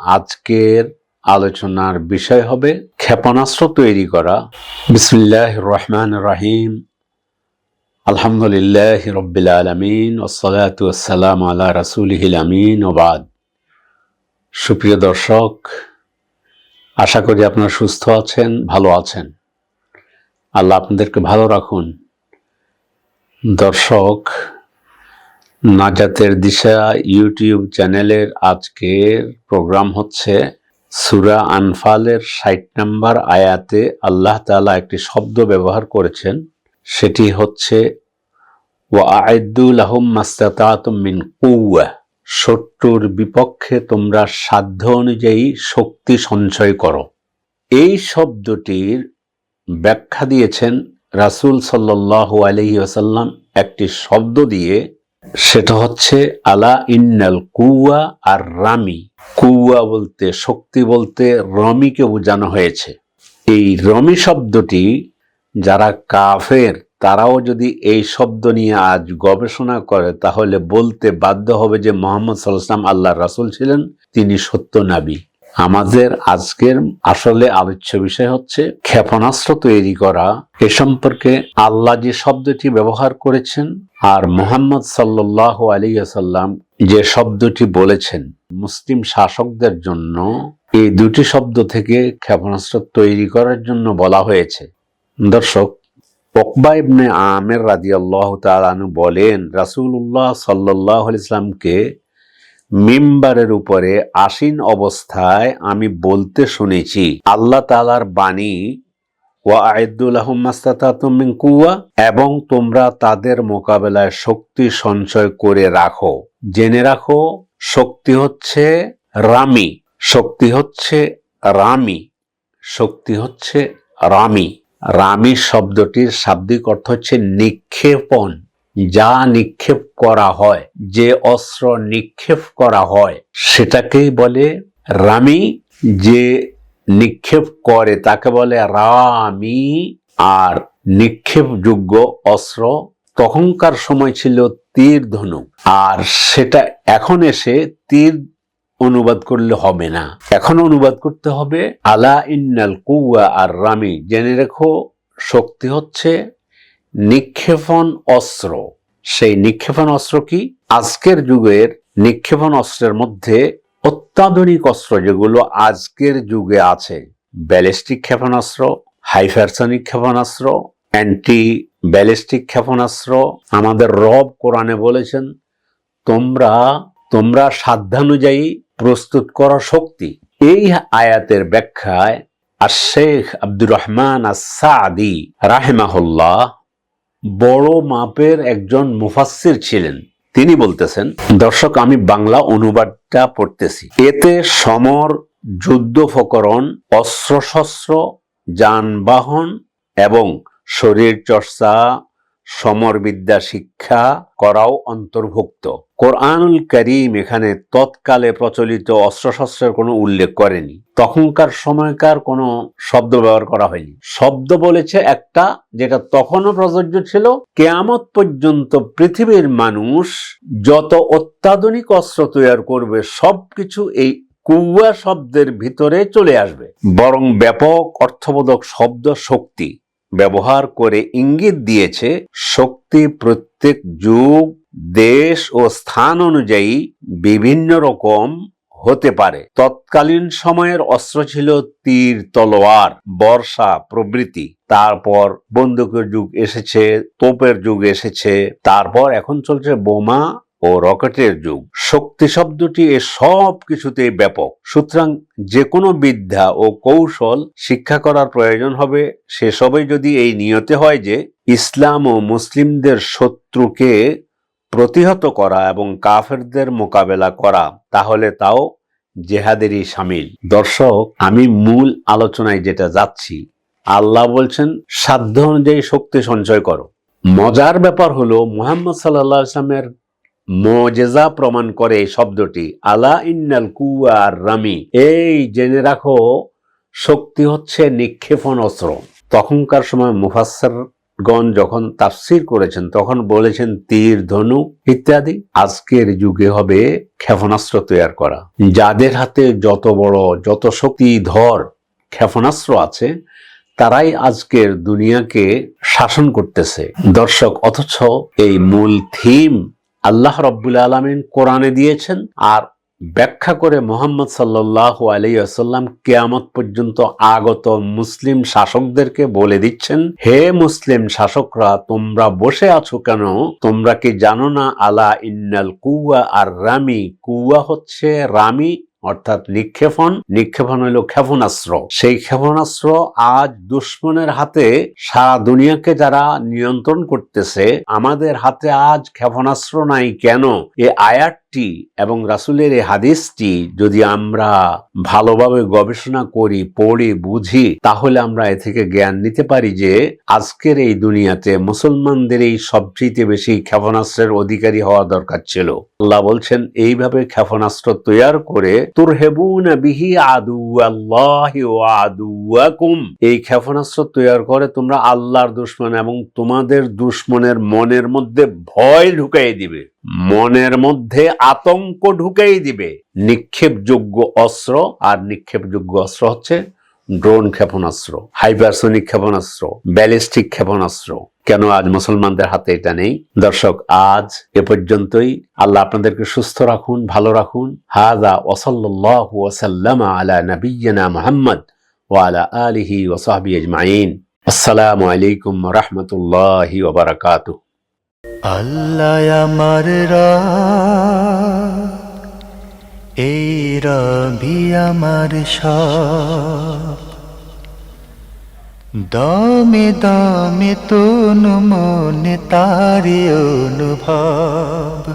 আজকের আলোচনার বিষয় হবে ক্ষেপণাস্ত্র তৈরি করা। বিসমিল্লাহ রহমান রাহিম। আলহামদুলিল্লাহ রব্বিল আলমিন ওসলাতু আসসালাম আলা রাসুলহিল আমিন ওবাদ সুপ্রিয় দর্শক, আশা করি আপনারা সুস্থ আছেন, ভালো আছেন। আল্লাহ আপনাদেরকে ভালো রাখুন। দর্শক নাজাতের দিশা ইউটিউব চ্যানেলের আজকের প্রোগ্রাম হচ্ছে সুরা আনফালের ষাট নাম্বার আয়াতে আল্লাহ তাআলা একটি শব্দ ব্যবহার করেছেন। সেটি হচ্ছে, ওয়া কুওয়া শত্রুর বিপক্ষে তোমরা সাধ্য অনুযায়ী শক্তি সঞ্চয় করো। এই শব্দটির ব্যাখ্যা দিয়েছেন রাসূল সাল্লাল্লাহু আলাইহি ওয়াসাল্লাম একটি শব্দ দিয়ে সেটা হচ্ছে, আলা ইন্নাল কুয়া আর রামি। কুয়া বলতে, শক্তি বলতে রমিকে বোঝানো হয়েছে। এই রমি শব্দটি যারা কাফের, তারাও যদি এই শব্দ নিয়ে আজ গবেষণা করে, তাহলে বলতে বাধ্য হবে যে মোহাম্মদ সাল্লাম আল্লাহ রাসূল ছিলেন, তিনি সত্য নাবী। আমাদের আজকের আসলে আলোচ্য বিষয় হচ্ছে ক্ষেপণাস্ত্র তৈরি করা। এ সম্পর্কে আল্লাহ যে শব্দটি ব্যবহার করেছেন আর মোহাম্মদ সাল্লাহ আলী আসাল্লাম যে শব্দটি বলেছেন মুসলিম শাসকদের জন্য, এই দুটি শব্দ থেকে ক্ষেপণাস্ত্র তৈরি করার জন্য বলা হয়েছে। দর্শক, ওকবা ইবনে আমের রাজি আল্লাহ তালু বলেন রাসুল্লাহ সাল্লাহ ইসলামকে মিম্বারের উপরে আসীন অবস্থায় আমি বলতে শুনেছি, আল্লাহ তালার বাণী এবং তোমরা তাদের মোকাবেলায় শক্তি সঞ্চয় করে রাখো। জেনে রাখো, শক্তি হচ্ছে রামি, শক্তি হচ্ছে রামি, শক্তি হচ্ছে রামি। রামি শব্দটির শাব্দিক অর্থ হচ্ছে নিক্ষেপণ। যা নিক্ষেপ করা হয়, যে অস্ত্র নিক্ষেপ করা হয়, সেটাকেই বলে রামি। যে নিক্ষেপ করে, তাকে বলে রামি। আর নিক্ষেপযোগ্য অস্ত্র তখনকার সময় ছিল তীর ধনুক আর সেটা এখন এসে তীর অনুবাদ করলে হবে না। এখন অনুবাদ করতে হবে, আলা ইন্নাল কুয়া আর রামি। জেনে রেখো, শক্তি হচ্ছে নিক্ষেপণ অস্ত্র। সেই নিক্ষেপণ অস্ত্র কি? আজকের যুগের নিক্ষেপণ অস্ত্রের মধ্যে অত্যাধুনিক অস্ত্র যেগুলো আজকের যুগে আছে। ব্যালিস্টিক ক্ষেপণাস্ত্র হাইফারসনিক ক্ষেপণাস্ত্র অ্যান্টি ব্যালিস্টিক ক্ষেপণাস্ত্র আমাদের রব কোরআনে বলেছেন, তোমরা তোমরা সাধ্যানুযায়ী প্রস্তুত করা শক্তি। এই আয়াতের ব্যাখ্যায় আর শেখ আব্দুর রহমান আসাদি রাহেমাহুল্লাহ বড় মাপের একজন মুফাসির ছিলেন। তিনি বলতেছেন, দর্শক, আমি বাংলা অনুবাদটা পড়তেছি। এতে সমর যুদ্ধোপকরণ অস্ত্রশস্ত্র, যানবাহন এবং শরীর চর্চা সমরবিদ্যা শিক্ষা করাও অন্তর্ভুক্ত। কোরআনুল করিম এখানে তৎকালে প্রচলিত অস্ত্রশস্ত্রের কোনো উল্লেখ করেনি। তখনকার সময়কার কোনো শব্দ ব্যবহার করা হয়নি। শব্দ বলেছে একটা যেটা তখনও প্রযোজ্য ছিল, কেয়ামত পর্যন্ত পৃথিবীর মানুষ যত অত্যাধুনিক অস্ত্র তৈরি করবে, সবকিছু এই কুয়া শব্দের ভিতরে চলে আসবে। বরং ব্যাপক অর্থবোধক শব্দ শক্তি ব্যবহার করে ইঙ্গিত দিয়েছে, শক্তি প্রত্যেক যুগ, দেশ ও স্থান অনুযায়ী বিভিন্ন রকম হতে পারে। তৎকালীন সময়ের অস্ত্র ছিল তীর, তলোয়ার, বর্ষা প্রভৃতি। তারপর বন্দুকের যুগ এসেছে, তোপের যুগ এসেছে, তারপর এখন চলছে বোমা ও রকেটের যুগ। শক্তি শব্দটি এ সব কিছুতেই ব্যাপক। সুতরাং যে কোনো বিদ্যা ও কৌশল শিক্ষা করার প্রয়োজন হবে। সেসবই যদি এই নিয়তে হয় যে ইসলাম ও মুসলিমদের শত্রুকে প্রতিহত করা এবং কাফেরদের মোকাবেলা করা, তাহলে তাও জেহাদেরই সামিল। দর্শক, আমি মূল আলোচনায় যেটা যাচ্ছি, আল্লাহ বলছেন, সাধ্য অনুযায়ী শক্তি সঞ্চয় করো। মজার ব্যাপার হলো, মুহাম্মদ সাল্লাহ ইসলামের মজেজা প্রমাণ করে শব্দটি। আলা ইন্নাল কুয়া আর রামি। এই জেনে রাখো, শক্তি হচ্ছে নিক্ষেপণ অস্ত্র। তখনকার সময় মুফাসসার গণ যখন তাফসির করেছেন, তখন বলেছেন তীর ধনুক ইত্যাদি। আজকের যুগে হবে ক্ষেপণাস্ত্র তৈরি করা। যাদের হাতে যত বড়, যত শক্তি ধর ক্ষেপণাস্ত্র আছে, তারাই আজকের দুনিয়াকে শাসন করতেছে। দর্শক, অথচ এই মূল থিম আল্লাহ রব্বুল আলমিন কোরআনে দিয়েছেন আর ব্যাখ্যা করে মোহাম্মদ সাল্লাহ আলিয়াসাল্লাম কেয়ামত পর্যন্ত আগত মুসলিম শাসকদেরকে বলে দিচ্ছেন, হে মুসলিম শাসকরা, তোমরা বসে আছো কেন? তোমরা কি জানো না, আলা ইন্নাল কুয়া আর রামি? কুয়া হচ্ছে রামি অর্থাৎ নিক্ষেপণ নিক্ষেপণ হইল ক্ষেপণাস্ত্র। সেই ক্ষেপণাস্ত্র আজ দুশ্মনের হাতে সারা দুনিয়াকে যারা নিয়ন্ত্রণ করতেছে, আমাদের হাতে আজ ক্ষেপণাস্ত্র নাই কেন? এ আয়াতটি এবং রাসুলের এই হাদিসটি যদি আমরা ভালোভাবে গবেষণা করি, পড়ি, বুঝি, তাহলে আমরা এ থেকে জ্ঞান নিতে পারি যে আজকের এই দুনিয়াতে মুসলমানদের এই সবচেয়ে বেশি ক্ষেপণাস্ত্রের অধিকারী হওয়া দরকার ছিল। আল্লাহ বলছেন, এইভাবে ক্ষেপণাস্ত্র তৈয়ার করে তুর হেবুন বিহি আদু আল্লাহ এই ক্ষেপণাস্ত্র তৈয়ার করে তোমরা আল্লাহর দুশ্মন এবং তোমাদের দুশ্মনের মনের মধ্যে ভয় ঢুকাই দিবে। মনের মধ্যে আতঙ্ক ঢুকাই দিবে। নিক্ষেপযোগ্য অস্ত্র আর নিক্ষেপযোগ্য অস্ত্র হচ্ছে ড্রোন ক্ষেপণাস্ত্র, হাইপারসোনিক ক্ষেপণাস্ত্র, ব্যালিস্টিক ক্ষেপণাস্ত্র। কেন আজ মুসলমানদের হাতে এটা নেই? দর্শক, আজ এ পর্যন্তই। আল্লাহ আপনাদেরকে সুস্থ রাখুন, ভালো রাখুন। হাদা ওসল্লাহু আলা নবিয়না মুহাম্মদ ওয়ালা আলিহি ওসাহবি আজমাইন। আসসালামু আলাইকুম রহমতুল্লাহি ওবরাকাতুহ আল্লাহ আমার এই রবি আমার সব। দমে দমে তনু মনে তারি অনুভব।